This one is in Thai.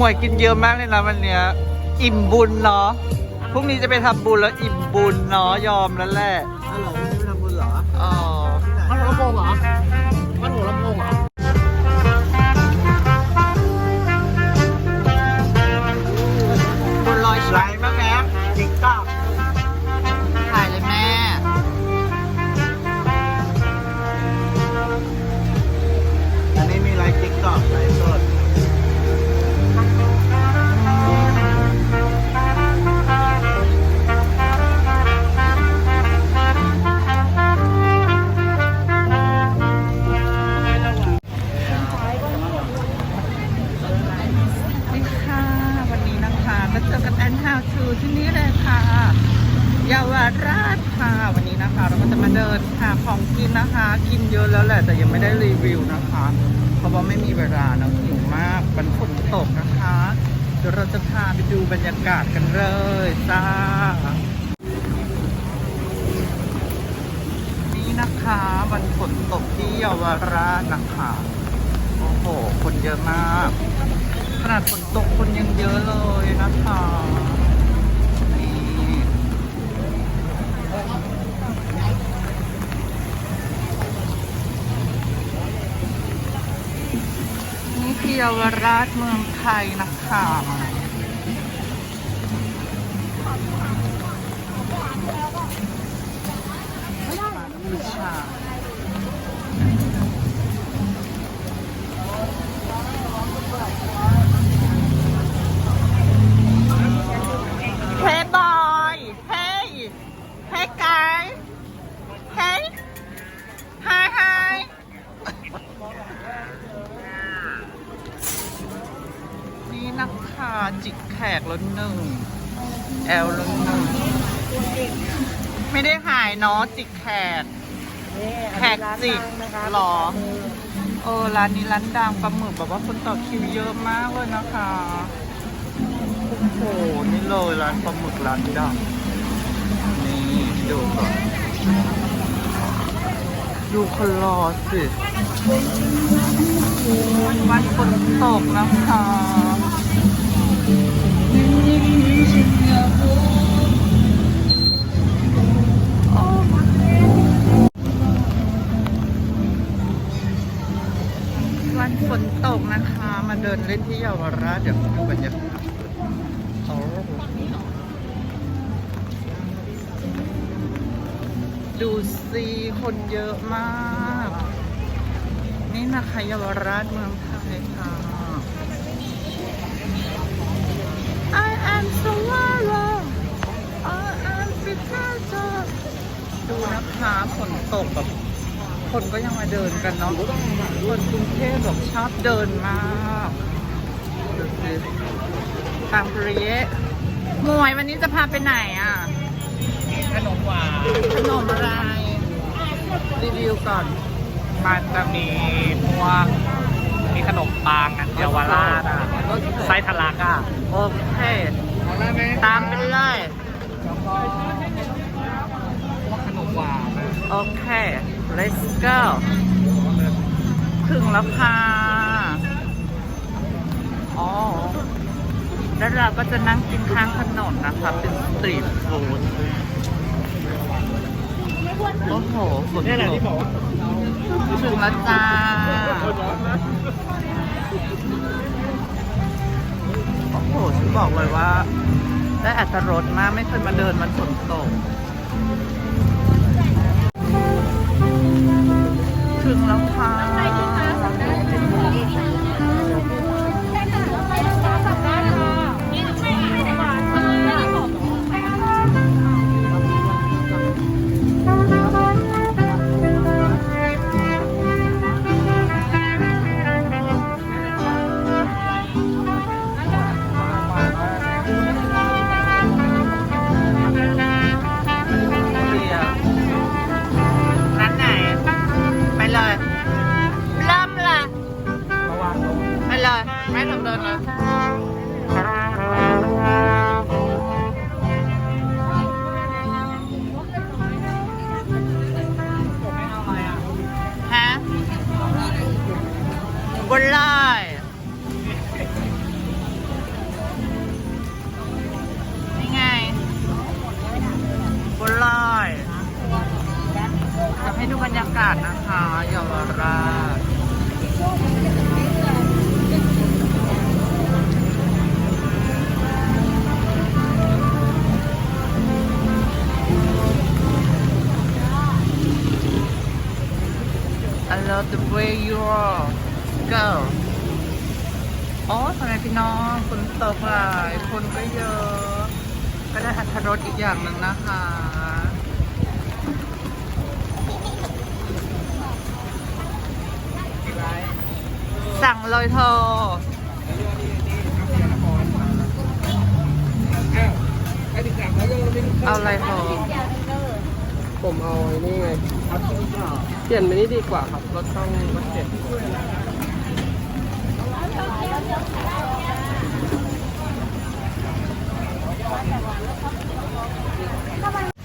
มวยกินเยอะมากเลยนะวันเนี้ยอิ่มบุญเนาะพรุ่งนี้จะไปทำบุญแล้วอิ่มบุญเนาะยอมแล้วแหละอ๋อเหรอไม่ทำบุญเหรออ๋อที่ไหนมันหัวลำโพงเหรอมันหัวลำโพงเหรอ นี้นะคะก็เจอกันแอนฮาวทูที่นี่เลยค่ะเยาวราชค่ะวันนี้นะคะ เราก็จะมาเดินหาของกินนะคะ กินเยอะแล้วแหละแต่ยังไม่ได้รีวิวนะคะ เพราะว่าไม่มีเวลาเนอะหิวมากมันฝนตกนะคะ เดี๋ยวเราจะพาไปดูบรรยากาศกันเลยจ้านี่นะคะวันฝนตกที่เยาวราชนะคะโอ้โหคนเยอะมาก ขนาดฝนตกคนยังเยอะเลยนะคะนี่คือเยาวราชเมืองไทยนะคะมีช นะคะจิกแขกแล้วหนึ่งแอลแล้วหนึ่งไม่ได้หายเนาะจิกแขกแขกจิกหรอ เออร้านนี้ร้านดังปลาหมึกแบบว่าคนต่อคิวเยอะมากเลยนะคะโอ้โหนี่เลยร้านปลาหมึกร้านดังนี่ดูก่อนดูคนรอสิวันฝนตกนะคะโอ้ วันฝนตกนะคะ มาเดินเล่นที่เยาวราชเดี๋ยวดูบรรยากาศดูสิคนเยอะมาก นี่นะคะเยาวราชเมืองไทยค่ะ I am Sawara I am Picasso ดูนะคะฝนตกแบบคนก็ยังมาเดินกันเนาะคนกรุงเทพแบบชอบเดินมากดูสิตามเรียหมวยวันนี้จะพาไปไหนอะ ขนมหวาน ขนมอะไร รีวิวก่อน มันจะมีพวกมี ขนมปังอันเยาวราชอะไส้ทะลักอะโอเคตามไปเลยพวกขนมหวานอะโอเค let's go ถึงแล้วค่ะอ๋อแล้วเราก็จะนั่งกินข้างถนนนะคะ เป็นสตรีทฟู้ด โอ้โหฝนนี่แหละตที่กบอกว่าถึงแล้วจ้า โอ้โหฉันบอกเลยว่า ได้อัตรสมากไม่เคยมาเดินมันฝนตก ถึงแล้วค่ะ แม่ทำเดินนะฮะบนไล่นี่ไงบนไล่จะให้ดูบรรยากาศนะคะเยาวราช love the you are girl อ๋อทำไมพี่น้องคนตกหลายคนก็เยอะ ก็ได้อัธรสอีกอย่างหนึ่งนะคะสั่งเลยเธอเอาอะไรเธอผมเอาไอ้นี่ไง ปลี่ยนไปนี่ดีกว่าครับรถช่องรถเจ็ดอ